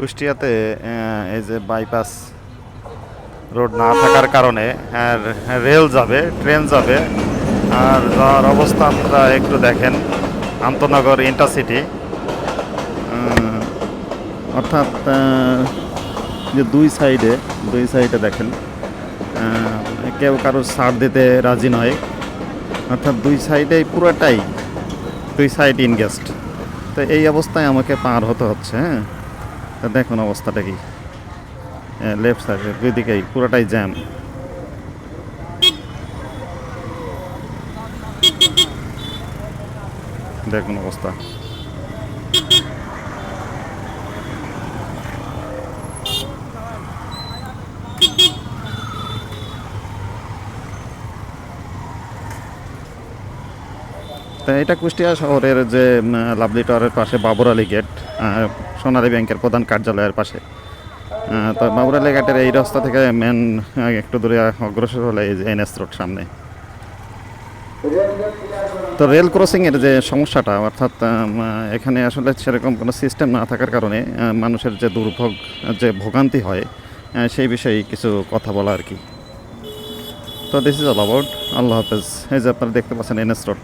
কুষ্টিয়াতে এই যে বাইপাস রোড না থাকার কারণে রেল যাবে, ট্রেন যাবে। আর যাওয়ার অবস্থা আপনারা একটু দেখেন আন্তনগর ইন্টারসিটি অর্থাৎ যে দুই সাইডে দুই সাইডে দেখেন কেউ কারও সার দিতে রাজি নয়। অর্থাৎ দুই সাইডেই পুরোটাই, দুই সাইড ইনগেস্ট তো এই অবস্থায় আমাকে পার হতে হচ্ছে হ্যাঁ। তা দেখুন অবস্থাটা কি। লেফট সাইডে দুই দিকেই পুরোটাই জ্যাম দেখুন অবস্থা। তা এটা কুষ্টিয়া শহরের যে লাভলি টাওয়ারের পাশে বাবর আলী গেট সোনালী ব্যাংকের প্রধান কার্যালয়ের পাশে। তো বাবর আলী গেটের এই রাস্তা থেকে মেন একটু দূরে অগ্রসর হলে এই যে এনএস রোড সামনে। তো রেল ক্রসিংয়ের যে সমস্যাটা, অর্থাৎ এখানে আসলে সেরকম কোনো সিস্টেম না থাকার কারণে মানুষের যে দুর্ভোগ, যে ভোগান্তি হয় সেই বিষয়ে কিছু কথা বলা আর কি। তো দিস ইজ অল অ্যাবাউট আল্লাহ হাফেজ। এই যে আপনারা দেখতে পাচ্ছেন এনএস রোড।